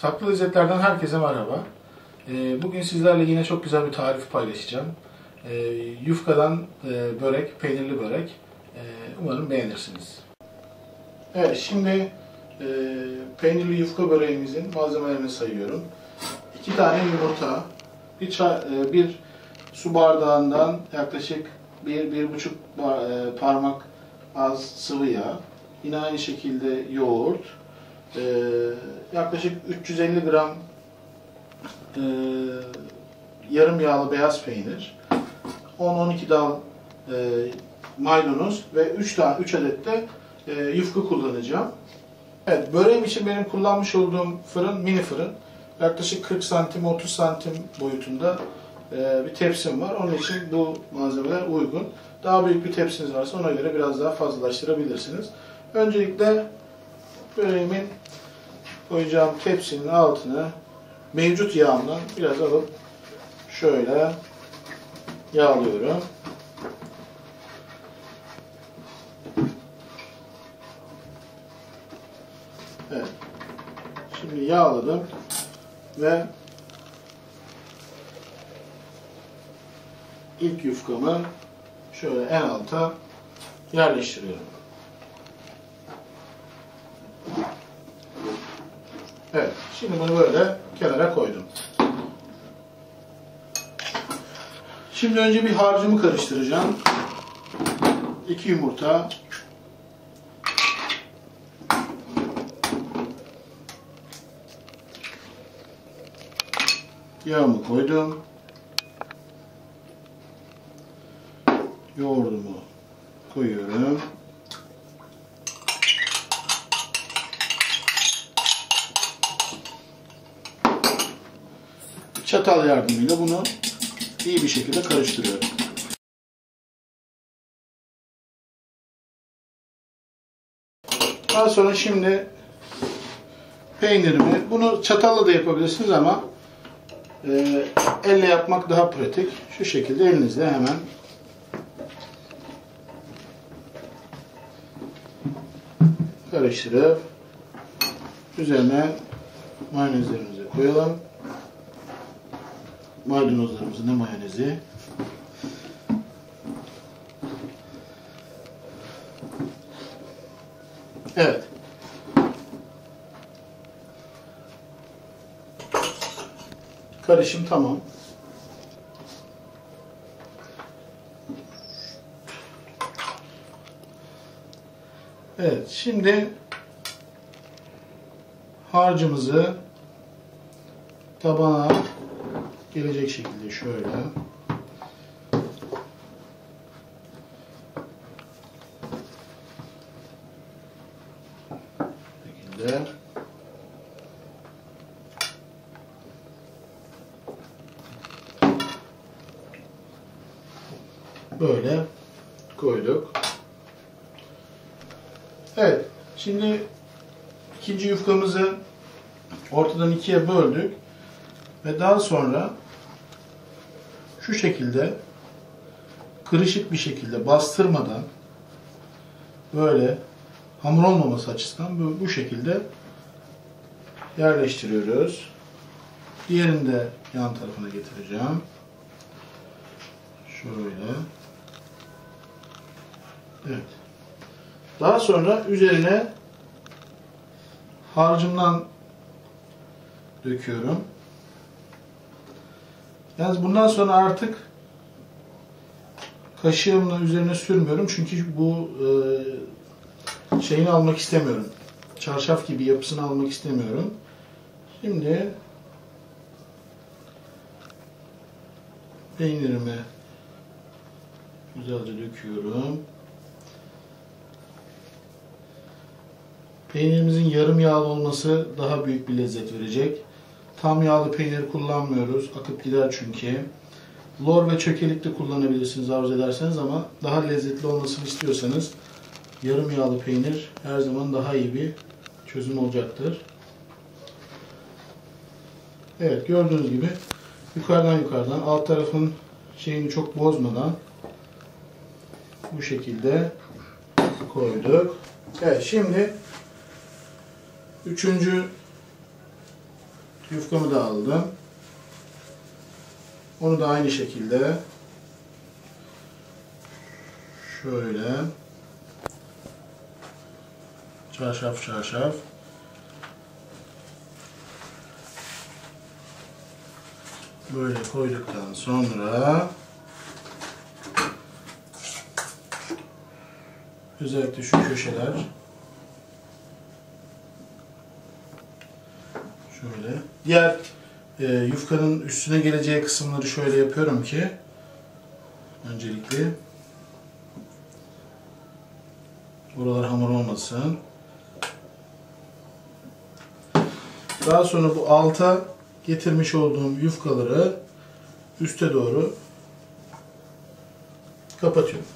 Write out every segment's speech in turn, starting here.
Saklı Lezzetler'den herkese merhaba. Ee, Bugün sizlerle yine çok güzel bir tarif paylaşacağım. Ee, Yufkadan e, börek, peynirli börek. Ee, Umarım beğenirsiniz. Evet, şimdi e, peynirli yufka böreğimizin malzemelerini sayıyorum. 2 tane yumurta, bir, çay, e, bir su bardağından yaklaşık 1-1,5 e, parmak az sıvı yağ, yine aynı şekilde yoğurt, e, yaklaşık 350 gram e, yarım yağlı beyaz peynir, 10-12 dal e, maydanoz ve 3 tane 3 adet de e, yufka kullanacağım. Evet, böreğim için benim kullanmış olduğum fırın mini fırın. Yaklaşık 40 santim 30 santim boyutunda e, bir tepsim var. Onun için bu malzemeler uygun. Daha büyük bir tepsiniz varsa ona göre biraz daha fazlalaştırabilirsiniz. Öncelikle böreğimin koyacağım tepsinin altına mevcut yağımdan biraz alıp şöyle yağlıyorum. Evet. Şimdi yağladım ve ilk yufkamı şöyle en alta yerleştiriyorum. Evet, şimdi bunu böyle kenara koydum. Şimdi önce bir harcımı karıştıracağım. 2 yumurta, Yağımı koydum. Yoğurdumu koyuyorum. Çatal yardımıyla bunu iyi bir şekilde karıştırıyorum. Daha sonra şimdi peynirimi, bunu çatalla da yapabilirsiniz ama e, elle yapmak daha pratik. Şu şekilde elinizle hemen karıştırıp üzerine mayonezlerimizi koyalım. Maydanozlarımızı ne mayonezi. Evet. Karışım tamam. Evet, şimdi harcımızı tabana gelecek şekilde şöyle böyle koyduk. Evet. Şimdi ikinci yufkamızı ortadan ikiye böldük. Ve daha sonra şu şekilde kırışık bir şekilde bastırmadan böyle hamur olmaması açısından bu, şekilde yerleştiriyoruz. Diğerini de yan tarafına getireceğim. Şöyle. Evet. Daha sonra üzerine harcımdan döküyorum. Yalnız bundan sonra artık kaşığımla üzerine sürmüyorum. Çünkü bu e, şeyini almak istemiyorum. Çarşaf gibi yapısını almak istemiyorum. Şimdi peynirimi güzelce döküyorum. Peynirimizin yarım yağlı olması daha büyük bir lezzet verecek. Tam yağlı peynir kullanmıyoruz. Akıp gider çünkü. Lor ve çökelik de kullanabilirsiniz arzu ederseniz ama daha lezzetli olmasını istiyorsanız yarım yağlı peynir her zaman daha iyi bir çözüm olacaktır. Evet gördüğünüz gibi yukarıdan yukarıdan alt tarafın şeyini çok bozmadan bu şekilde koyduk. Evet şimdi üçüncü Yufkamı da aldım. Onu da aynı şekilde şöyle çarşaf çarşaf böyle koyduktan sonra özellikle şu köşeler şöyle diğer e, yufkanın üstüne geleceği kısımları şöyle yapıyorum ki öncelikle buralar hamur olmasın. Daha sonra bu alta getirmiş olduğum yufkaları üste doğru kapatıyorum.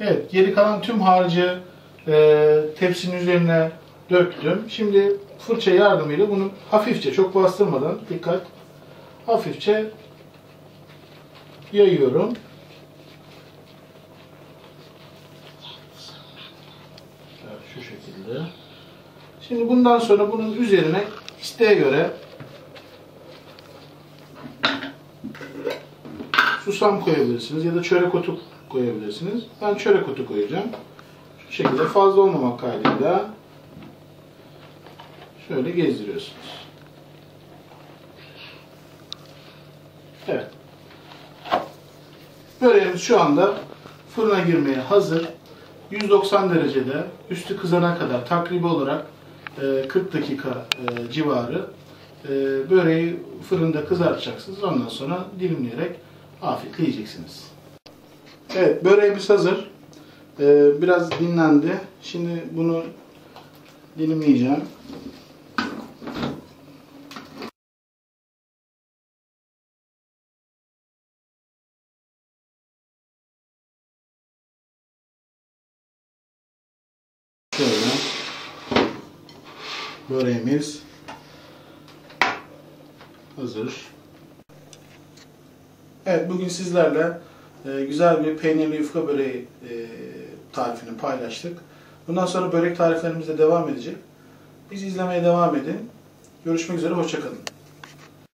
Evet, geri kalan tüm harcı e, tepsinin üzerine döktüm. Şimdi fırça yardımıyla bunu hafifçe, çok bastırmadan, dikkat, hafifçe yayıyorum. Evet, şu şekilde. Şimdi bundan sonra bunun üzerine isteğe göre susam koyabilirsiniz ya da çörek otu koyabilirsiniz. Ben çörek otu koyacağım. Şu şekilde fazla olmamak kaydıyla şöyle gezdiriyorsunuz. Evet. Böreğimiz şu anda fırına girmeye hazır. 190 derecede üstü kızana kadar takribi olarak e, 40 dakika e, civarı e, böreği fırında kızartacaksınız. Ondan sonra dilimleyerek afiyetle yiyeceksiniz. Evet, böreğimiz hazır. Ee, biraz dinlendi. Şimdi bunu dilimleyeceğim. Şöyle. Böreğimiz hazır. Evet, bugün sizlerle e, güzel bir peynirli yufka böreği e, tarifini paylaştık. Bundan sonra börek tariflerimiz de devam edecek. Bizi izlemeye devam edin. Görüşmek üzere, hoşçakalın.